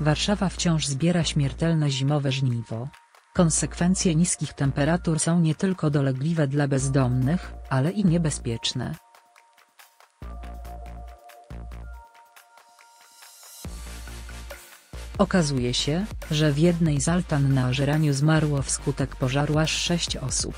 Warszawa wciąż zbiera śmiertelne zimowe żniwo. Konsekwencje niskich temperatur są nie tylko dolegliwe dla bezdomnych, ale i niebezpieczne. Okazuje się, że w jednej z altan na Żeraniu zmarło wskutek pożaru aż sześć osób.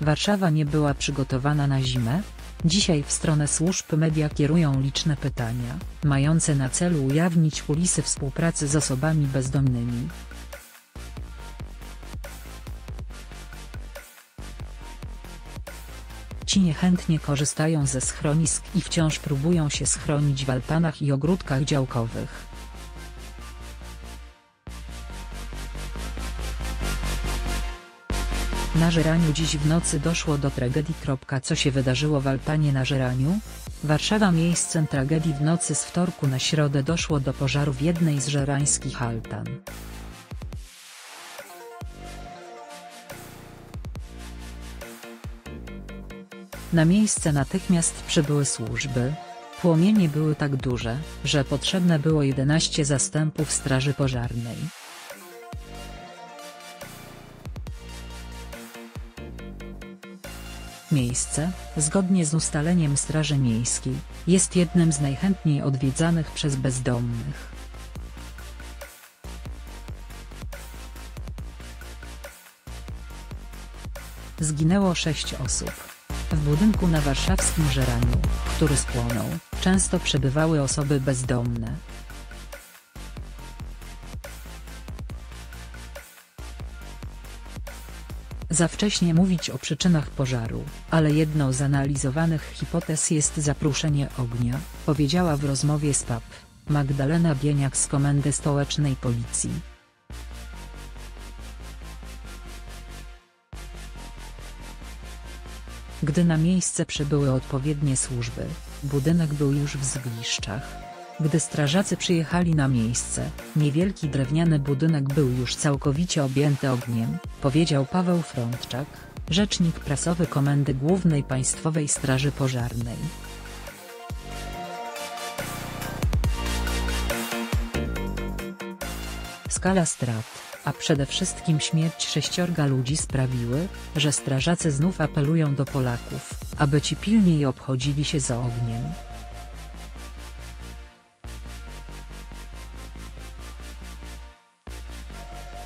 Warszawa nie była przygotowana na zimę? Dzisiaj w stronę służb media kierują liczne pytania, mające na celu ujawnić kulisy współpracy z osobami bezdomnymi. Ci niechętnie korzystają ze schronisk i wciąż próbują się schronić w altanach i ogródkach działkowych. Na Żeraniu dziś w nocy doszło do tragedii. Co się wydarzyło w Altanie na Żeraniu? Warszawa Miejscem tragedii w nocy z wtorku na środę doszło do pożaru w jednej z żerańskich altan. Na miejsce natychmiast przybyły służby. Płomienie były tak duże, że potrzebne było 11 zastępów straży pożarnej. Miejsce, zgodnie z ustaleniem Straży Miejskiej, jest jednym z najchętniej odwiedzanych przez bezdomnych. Zginęło sześć osób. W budynku na warszawskim Żeraniu, który spłonął, często przebywały osoby bezdomne. Za wcześnie mówić o przyczynach pożaru, ale jedną z analizowanych hipotez jest zapruszenie ognia, powiedziała w rozmowie z PAP, Magdalena Bieniak z Komendy Stołecznej Policji. Gdy na miejsce przybyły odpowiednie służby, budynek był już w zgliszczach. Gdy strażacy przyjechali na miejsce, niewielki drewniany budynek był już całkowicie objęty ogniem, powiedział Paweł Frądczak, rzecznik prasowy Komendy Głównej Państwowej Straży Pożarnej. Skala strat, a przede wszystkim śmierć sześciorga ludzi sprawiły, że strażacy znów apelują do Polaków, aby ci pilniej obchodzili się za ogniem.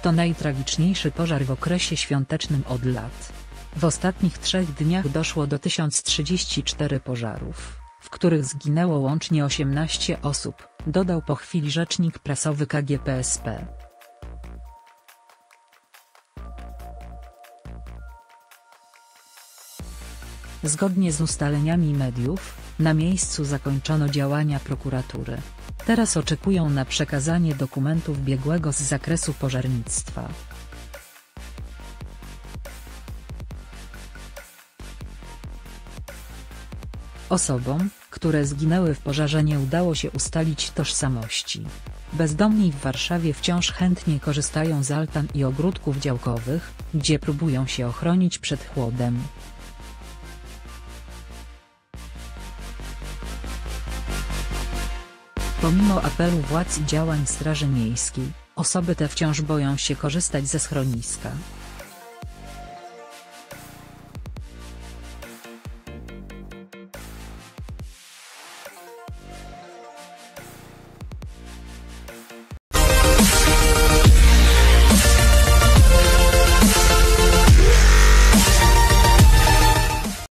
To najtragiczniejszy pożar w okresie świątecznym od lat. W ostatnich trzech dniach doszło do 1034 pożarów, w których zginęło łącznie 18 osób, dodał po chwili rzecznik prasowy KGPSP. Zgodnie z ustaleniami mediów, na miejscu zakończono działania prokuratury. Teraz oczekują na przekazanie dokumentów biegłego z zakresu pożarnictwa. Osobom, które zginęły w pożarze nie udało się ustalić tożsamości. Bezdomni w Warszawie wciąż chętnie korzystają z altan i ogródków działkowych, gdzie próbują się ochronić przed chłodem. Pomimo apelu władz i działań Straży Miejskiej, osoby te wciąż boją się korzystać ze schroniska.